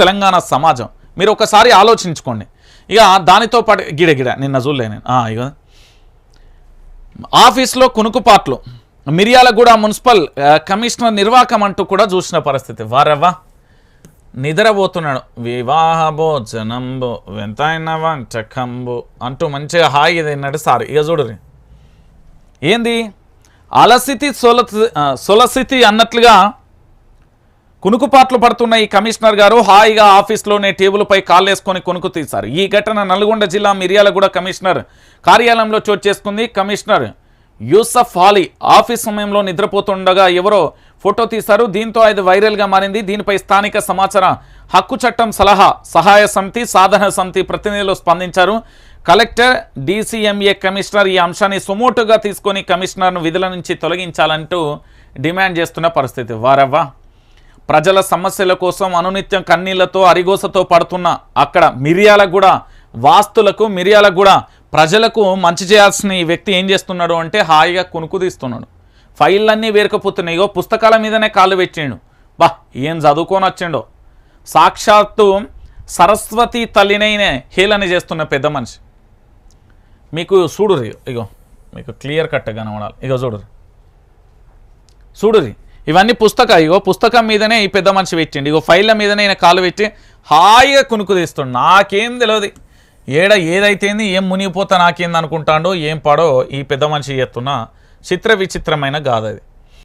తెలంగాణ సమాజం. మీరు ఒకసారి ఆలోచించుకోండి. ఇక దానితో పాటు గిడ గిడ నిన్న చూడలే నేను. ఇక ఆఫీస్లో కునుకుపాట్లు. మిర్యాలగూడ మున్సిపల్ కమిషనర్ నిర్వాకం అంటూ కూడా చూసిన పరిస్థితి. వారవ్వా నిద్రపోతున్నాడు. వివాహ భోజనంబు వెంతైన వంటకంబు అంటూ మంచిగా హాయి తిన్నాడు సార్. ఇక చూడరు ఏంది? అలసితి సొల సొలసితి అన్నట్లుగా కునుకుపాట్లు పడుతున్న ఈ కమిషనర్ గారు హాయిగా ఆఫీస్లోనే టేబుల్పై కాళ్ళేసుకొని కొనుక్కు తీశారు. ఈ ఘటన నల్గొండ జిల్లా మిర్యాలగూడ కమిషనర్ కార్యాలయంలో చోటు చేసుకుంది. కమిషనర్ యూసఫ్ అలీ ఆఫీస్ సమయంలో నిద్రపోతుండగా ఎవరో ఫోటో తీశారు. దీంతో అది వైరల్గా మారింది. దీనిపై స్థానిక సమాచార హక్కు చట్టం సలహా సహాయ సమితి సాధన సమితి ప్రతినిధులు స్పందించారు. కలెక్టర్ డీసీఎంఏ కమిషనర్ ఈ అంశాన్ని సుమోటుగా తీసుకొని కమిషనర్ను విధుల నుంచి తొలగించాలంటూ డిమాండ్ చేస్తున్న పరిస్థితి. వారవ్వా. ప్రజల సమస్యల కోసం అనునిత్యం కన్నీళ్ళతో అరిగోసతో పడుతున్న అక్కడ మిరియాలకు కూడా వాస్తులకు మిరియాలకు కూడా ప్రజలకు మంచి చేయాల్సిన ఈ వ్యక్తి ఏం చేస్తున్నాడు అంటే హాయిగా కునుకుదీస్తున్నాడు. ఫైళ్ళన్నీ వేరకపోతున్నాయి. ఇగో పుస్తకాల మీదనే కాళ్ళు పెట్టిండు. బా ఏం చదువుకొని వచ్చిండో. సాక్షాత్తు సరస్వతి తల్లినైనే హేళన చేస్తున్న పెద్ద మనిషి. మీకు చూడురి ఇగో మీకు క్లియర్ కట్ కనబడాలి. ఇగో చూడురి చూడురి ఇవన్నీ పుస్తక ఇగో పుస్తకం మీదనే ఈ పెద్ద మనిషి పెట్టిండు. ఇగో ఫైళ్ళ మీదనే ఈయన కాలు పెట్టి హాయిగా కునుకు తీస్తుండు. నాకేం తెలియదు ఏడ ఏదైతేంది ఏం మునిగిపోతా నాకేంది అనుకుంటాడో ఏం పాడో ఈ పెద్ద మనిషి చేస్తున్న చిత్ర విచిత్రమైన గాథ అది.